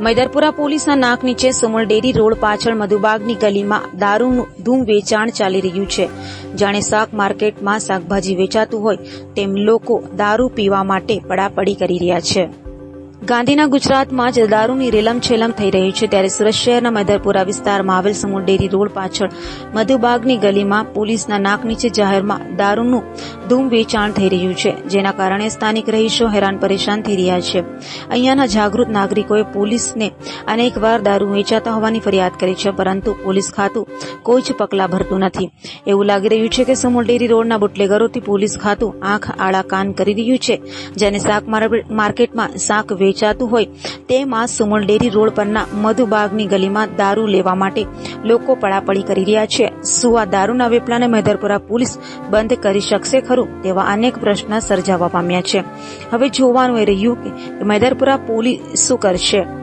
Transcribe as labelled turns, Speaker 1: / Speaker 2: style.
Speaker 1: મૈદરપુરા પોલીસના નાક નીચે સુમલ ડેરી રોડ પાછળ મધુબાગની ગલીમાં દારૂનું ધૂમ વેચાણ ચાલી રહ્યું છે. જાણે શાક માર્કેટમાં શાકભાજી વેચાતું હોય તેમ લોકો દારૂ પીવા માટે પડાપડી કરી રહ્યા છે. ગાંધીના ગુજરાતમાં જ દારૂની રેલમછેલમ થઈ રહી છે ત્યારે સુરત શહેરના મધરપુરા વિસ્તારમાં આવેલ સમૂહ ડેરી રોડ પાછળ મધુબાગની ગલીમાં પોલીસના નાક નીચે જાહેરમાં દારૂનું ધૂમ વેચાણ થઈ રહ્યું છે, જેના કારણે સ્થાનિક રહીશો હેરાન પરેશાન થઈ રહ્યા છે. અહીંયાના જાગૃત નાગરિકોએ પોલીસને અનેકવાર દારૂ વેચાતા હોવાની ફરિયાદ કરી છે, પરંતુ પોલીસ ખાતું કોઈ જ પગલાં ભરતું નથી. એવું લાગી રહ્યું છે કે સમૂહ ડેરી રોડના બુટલેગરોથી પોલીસ ખાતું આંખ આળા કાન કરી રહ્યું છે. જેને શાક માર- માર્કેટમાં શાક વેચાતું હોય તેમાં સુમૂલ ડેરી રોડ પરના મધુબાગની ગલીમાં દારૂ લેવા માટે લોકો પડાપડી કરી રહ્યા છે. શું આ દારૂના વેપલાને મહેદરપુરા પોલીસ બંધ કરી શકશે ખરું તેવા અનેક પ્રશ્ન સર્જાવા પામ્યા છે. હવે જોવાનું એ રહ્યું કે મહેદરપુરા પોલીસ શું કરશે.